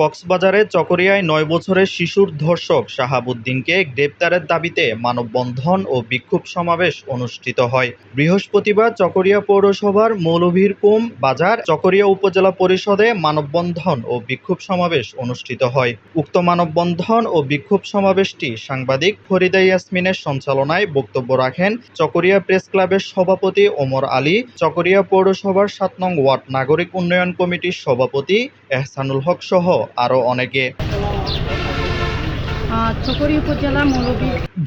কক্সবাজারের চকরিয়ায় নয় বছরের শিশুর ধর্ষক শাহাবুদ্দিনকে গ্রেপ্তারের দাবিতে মানববন্ধন ও বিক্ষোভ সমাবেশ অনুষ্ঠিত হয়। বৃহস্পতিবার চকরিয়া পৌরসভার মৌলভীরকুম বাজার চকরিয়া উপজেলা পরিষদে মানববন্ধন ও বিক্ষোভ সমাবেশ অনুষ্ঠিত হয়। উক্ত মানববন্ধন ও বিক্ষোভ সমাবেশটি সাংবাদিক ফরিদা ইয়াসমিনের সঞ্চালনায় বক্তব্য রাখেন চকরিয়া প্রেস ক্লাবের সভাপতি ওমর আলী, চকরিয়া পৌরসভার সাত নং ওয়ার্ড নাগরিক উন্নয়ন কমিটির সভাপতি এহসানুল হক সহ আরও অনেকে।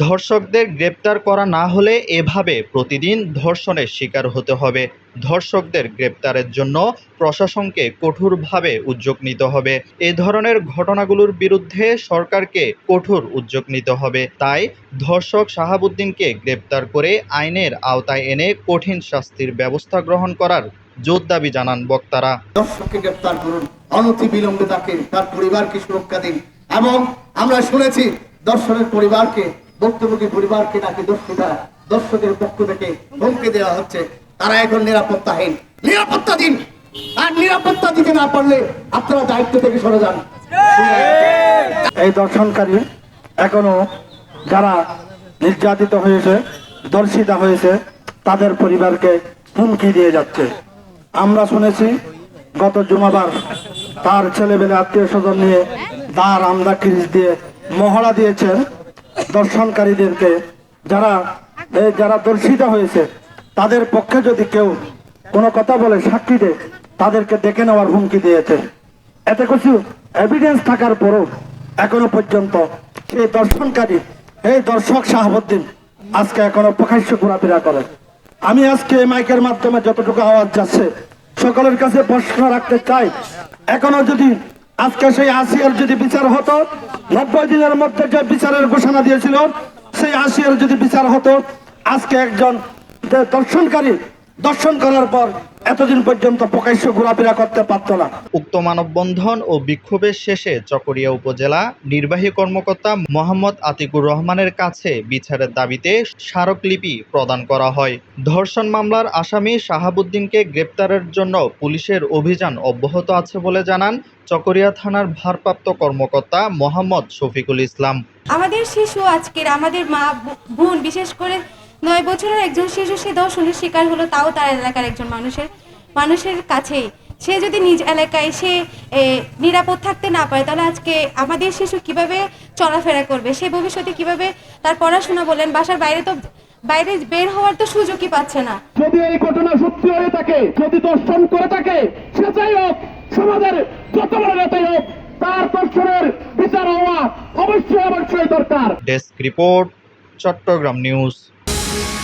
ধর্ষকদের গ্রেপ্তার করা না হলে এভাবে প্রতিদিন ধর্ষণের শিকার হতে হবে। ধর্ষকদের গ্রেপ্তারের জন্য প্রশাসনকে কঠোরভাবে উদ্যোগ নিতে হবে। এ ধরনের ঘটনাগুলোর বিরুদ্ধে সরকারকে কঠোর উদ্যোগ নিতে হবে। তাই ধর্ষক শাহাবুদ্দিনকে গ্রেপ্তার করে আইনের আওতায় এনে কঠিন শাস্তির ব্যবস্থা গ্রহণ করার জোর দাবি জানান বক্তারা। দর্শককে গ্রেপ্তার করুন অনতি বিলম্বে তাকে তার পরিবারকে সুরক্ষা দিন। এবং আমরা শুনেছি দর্শনের পরিবারকে ভুক্তভোগী পরিবারকে নাকি দর্শিতা দর্শকের পক্ষ থেকে হুমকি দেওয়া হচ্ছে। তারা এখন নিরাপত্তাহীন। নিরাপত্তা দিন! আর নিরাপত্তা দিতে না পারলে আপনারা দায়িত্ব থেকে সরে যান। এই দর্শনকারী এখনও যারা নির্যাতিত হয়েছে দর্শিতা হয়েছে তাদের পরিবারকে হুমকি দিয়ে যাচ্ছে। আমরা শুনেছি গত জুমাবার তার ছেলেবেলে আত্মীয় স্বজন নিয়ে দার আমদা ক্রিজ দিয়ে মহড়া দিয়েছেন দর্শনকারীদেরকে। যারা যারা দর্শিত হয়েছে, তাদের পক্ষে যদি কেউ কোনো কথা বলে সাক্ষী দেয়, তাদেরকে ডেকে নেওয়ার হুমকি দিয়েছে। এতে কিছু এভিডেন্স থাকার পরও এখনও পর্যন্ত সেই দর্শনকারী, এই দর্শক শাহাবুদ্দিন আজকে এখনও প্রকাশ্য ঘোরাফেরা করে আমি আজকে মাইকের মাধ্যমে যতটুকু আওয়াজ যাচ্ছে, সকলের কাছে প্রশ্ন রাখতে চাই। এখনও যদি আজকে সেই আসিয়ার যদি বিচার হতো, নব্বই দিনের মধ্যে যে বিচারের ঘোষণা দিয়েছিল, সেই আসিয়ার যদি বিচার হতো, আজকে একজন দর্শনকারী, দর্শন করার পর এতদিন পর্যন্ত প্রকাশ্য ঘোরাফেরা করতে পারতো না। উক্ত মানববন্ধন ও বিক্ষোভের শেষে চকরিয়া উপজেলা নির্বাহী কর্মকর্তা মোহাম্মদ আতিকুর রহমানের কাছে বিচারের দাবিতে স্মারকলিপি প্রদান করা হয়। ধর্ষণ মামলার আসামি শাহাবুদ্দিনকে গ্রেপ্তারের জন্য পুলিশের অভিযান অব্যাহত আছে বলে জানান চকরিয়া থানার ভারপ্রাপ্ত কর্মকর্তা মোহাম্মদ শফিকুল ইসলাম। আমাদের শিশু আজকের আমাদের মা বোন বিশেষ করে নয় বছরের একজন শিশু সে দর্শনের শিকার হলো তাও তার এলাকার একজন মানুষের মানুষের কাছেই। সে যদি নিজ এলাকায় সে নিরাপদ থাকতে না পারে তাহলে আজকে আমাদের শিশু কীভাবে চলাফেরা করবে? সে ভবিষ্যতে কীভাবে তার পড়াশোনা বলেন? বাসার বাইরে তো বাইরে বের হওয়ার তো সুযোগই পাচ্ছে না। যদি এই ঘটনা সত্যি হয়ে থাকে যদি দর্শন করে থাকে সে যাই হোক সমাজের যত বড় নেতাই হোক তার দর্শনের বিচার হওয়া অবশ্যই অবশ্যই দরকার। Desk report Chattogram news. Thank you.